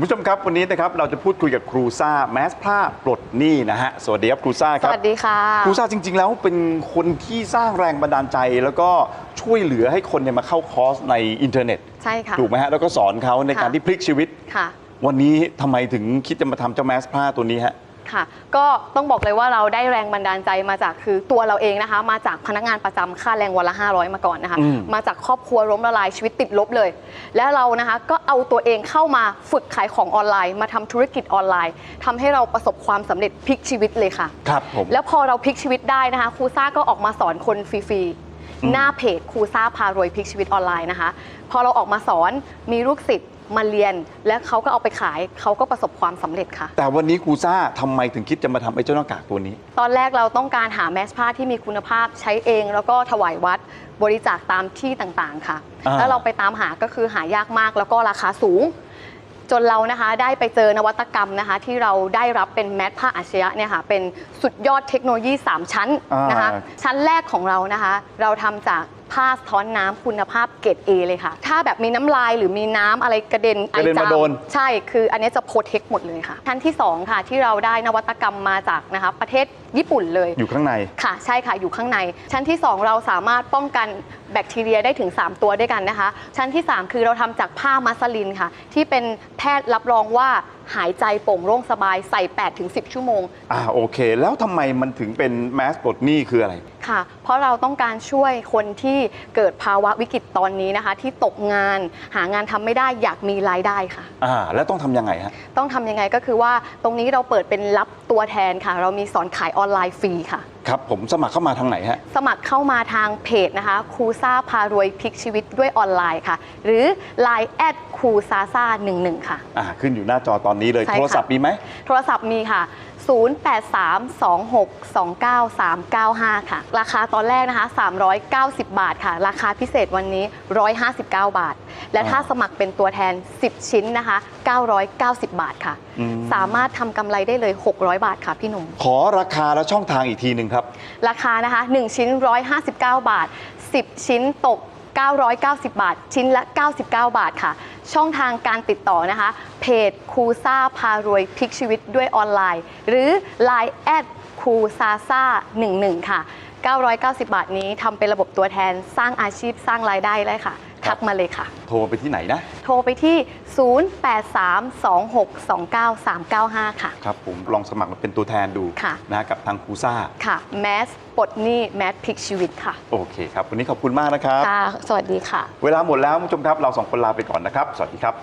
คุณผู้ชมครับวันนี้นะครับเราจะพูดคุยกับครูซ่าแมสผ้าปลดหนี้นะฮะสวัสดีครับครูซ่าคสรับวัสดีค่ะ ครูซ่าจริง ๆ แล้วเป็นคนที่สร้างแรงบันดาลใจ แล้วก็ช่วยเหลือให้คนเนี่ยมาเข้าคอร์สในอินเทอร์เน็ตใช่ค่ะ ถูกไหมฮะแล้วก็สอนเขาในการค่ะ ที่พลิกชีวิต ค่ะ วันนี้ทำไมถึงคิดจะมาทำเจ้าแมสผ้าตัวนี้ฮะ ค่ะ ก็ต้องบอกเลยว่าเราได้แรงบันดาลใจมาจากคือตัวเราเองนะคะ มาจากพนักงานประจำค่าแรงวันละ 500 มาก่อนนะคะ อืม มาจากครอบครัวล้มละลายชีวิตติดลบเลย และเรานะคะก็เอาตัวเองเข้ามาฝึกขายของออนไลน์ มาทำธุรกิจออนไลน์ทำให้เราประสบความสำเร็จพลิกชีวิตเลยค่ะ ครับผม แล้วพอเราพลิกชีวิตได้นะคะครูซ่าก็ออกมาสอนคนฟรีๆหน้าเพจครูซ่าพารวยพลิกชีวิตออนไลน์นะคะ พอเราออกมาสอนมีลูกศิษย์ มาเรียน และเขาก็เอาไปขาย เขาก็ประสบความสำเร็จค่ะ แต่วันนี้ครูซ่าทำไมถึงคิดจะมาทำไอ้เจ้าหน้ากากตัวนี้ ตอนแรกเราต้องการหาแมสผ้าที่มีคุณภาพใช้เอง แล้วก็ถวายวัดบริจาคตามที่ต่างๆค่ะ อ่า แล้วเราไปตามหาก็คือหายากมาก แล้วก็ราคาสูง จนเรานะคะได้ไปเจอนวัตกรรมนะคะ ที่เราได้รับเป็นแมสผ้าอาชญะเนี่ยค่ะเป็นสุดยอดเทคโนโลยี 3 ชั้นนะคะ อ่า ชั้นแรกของเรานะคะ เราทำจาก ผ้าสะท้อนน้ำคุณภาพเกรด A เลยค่ะ ถ้าแบบมีน้ำลายหรือมีน้ำอะไรกระเด็นไอกระเด็นมาจามโดน ใช่ คืออันนี้จะโปรเทคหมดเลยค่ะชั้นที่ 2 ค่ะ ที่เราได้นวัตกรรมมาจากนะคะประเทศญี่ปุ่นเลย อยู่ข้างใน ค่ะใช่ค่ะอยู่ข้างใน ชั้นที่ 2 เราสามารถป้องกันแบคทีเรียได้ถึง 3 ตัวด้วยกันนะคะ ชั้นที่ 3 คือเราทำจากผ้ามัสลินค่ะ ที่เป็นแพทย์รับรองว่าหายใจโปร่งโล่งสบายใส่8-10 ชั่วโมง อ่าโอเค แล้วทำไมมันถึงเป็นแมสปลดหนี้คืออะไร ค่ะ เพราะเราต้องการช่วยคนที่เกิดภาวะวิกฤตตอนนี้นะคะ ที่ตกงานหางานทำไม่ได้อยากมีรายได้ค่ะ อ่า แล้วต้องทำยังไงฮะ ต้องทำยังไงก็คือว่าตรงนี้เราเปิดเป็นรับตัวแทนค่ะ เรามีสอนขายออนไลน์ฟรีค่ะครับผมสมัครเข้ามาทางไหนฮะ สมัครเข้ามาทางเพจนะคะครูซ่าพารวยพลิกชีวิตด้วยออนไลน์ค่ะ หรือ Line แอดครูซาซ่า11ค่ะ อ่าขึ้นอยู่หน้าจอตอนนี้เลยใช่ค่ะ โทรศัพท์มีไหม โทรศัพท์มีค่ะ 0832629395 ค่ะ ราคาตอนแรกนะคะ 390 บาทค่ะ ราคาพิเศษวันนี้ 159 บาท และถ้าอ่าสมัครเป็นตัวแทน 10 ชิ้นนะคะ 990 บาทค่ะ อืม สามารถทำกำไรได้เลย 600 บาทค่ะพี่หนุ่ม ขอราคาและช่องทางอีกทีหนึ่งครับ ราคานะคะ 1 ชิ้น 159 บาท 10 ชิ้นตก 990 บาท ชิ้นละ 99 บาทค่ะ ช่องทางการติดต่อนะคะ เพจครูซ่าพารวยพลิกชีวิตด้วยออนไลน์ หรือ Line แอดครูซาซ่า11 ค่ะ 990 บาทนี้ทำเป็นระบบตัวแทนสร้างอาชีพสร้างรายได้ได้ค่ะ ทักมาเลยค่ะ โทรไปที่ไหนนะ โทรไปที่ 0832629395 ค่ะ ครับผมลองสมัครมาเป็นตัวแทนดูค่ะ นะกับทางครูซ่า ค่ะ แมสปลดหนี้แมสพลิกชีวิตค่ะ โอเคครับ วันนี้ขอบคุณมากนะครับ ค่ะ สวัสดีค่ะ เวลาหมดแล้วคุณผู้ชมครับ เราสองคนลาไปก่อนนะครับ สวัสดีครับ